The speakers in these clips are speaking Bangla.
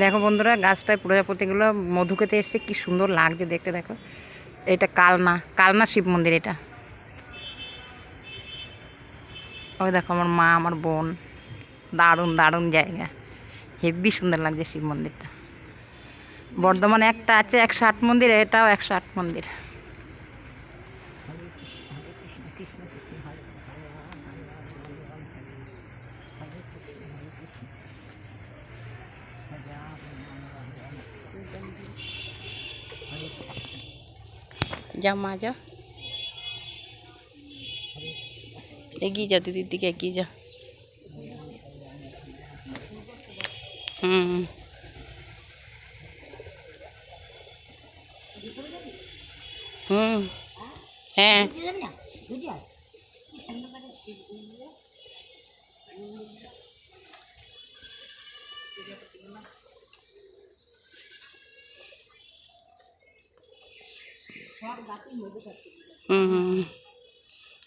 দেখো বন্ধুরা, গাছটায় প্রজাপতিগুলো মধু খেতে এসছে, কী সুন্দর লাগছে দেখতে, দেখো। এটা কালনা কালনা শিব মন্দির এটা। ওই দেখো আমার মা, আমার বোন, দারুণ দারুণ জায়গা। হেভি সুন্দর লাগছে শিব মন্দিরটা। বর্ধমানে একটা আছে, একশো আট মন্দির, এটাও একশো আট মন্দির। যা। মা যা এগিয়ে যা দিদির দিকে এগিয়ে যা। হুম। হুম। হ্যাঁ। হুম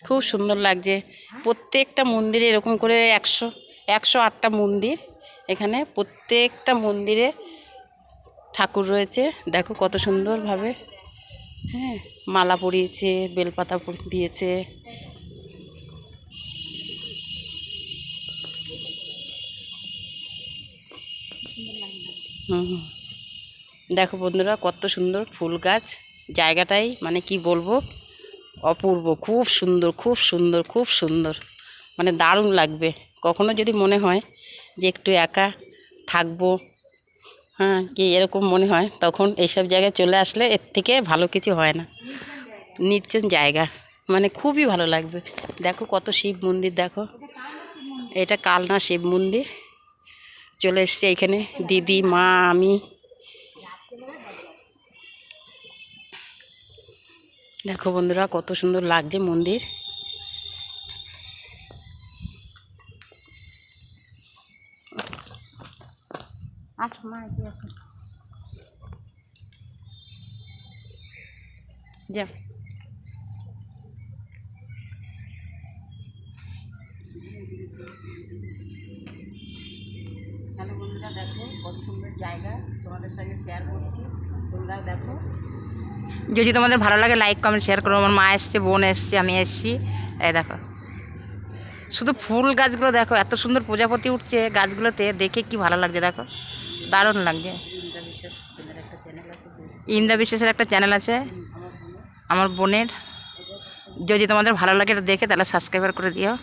খুব সুন্দর লাগছে। প্রত্যেকটা মন্দিরে এরকম করে একশো একশো আটটা মন্দির এখানে প্রত্যেকটা মন্দিরে ঠাকুর রয়েছে। দেখো কত সুন্দরভাবে হ্যাঁ মালা পরিয়েছে, বেলপাতা দিয়েছে। হুম হুম। দেখো বন্ধুরা কত সুন্দর ফুল গাছ। জায়গাটাই মানে কি বলব, অপূর্ব, খুব সুন্দর খুব সুন্দর খুব সুন্দর। মানে দারুণ লাগবে। কখনো যদি মনে হয় যে একটু একা থাকব হ্যাঁ কি এরকম মনে হয়, তখন এইসব জায়গায় চলে আসলে এর থেকে ভালো কিছু হয় না। নির্জন জায়গা মানে খুবই ভালো লাগবে। দেখো কত শিব মন্দির, দেখো। এটা কালনা শিব মন্দির। চলে এসছে এখানে, দিদি, মা, আমি দেখো বন্ধুরা, কত সুন্দর লাগছে মন্দির। যা বন্ধুরা, দেখো কত সুন্দর জায়গা তোমাদের সঙ্গে শেয়ার করছি। তোমরাও দেখো। যদি তোমাদের ভালো লাগে লাইক কমেন্ট শেয়ার করো। আমার মা এসছে, বোন এসছে, আমি এসছি। এই দেখো। শুধু ফুল গাছগুলো দেখো, এত সুন্দর প্রজাপতি উঠছে গাছগুলোতে, দেখে কি ভালো লাগছে, দেখো। দারুণ লাগছে। ইন্দ্রা বিশ্বাসের একটা চ্যানেল আছে। আমার বোনের। যদি তোমাদের ভালো লাগে, এটা দেখে, তাহলে সাবস্ক্রাইবার করে দিও।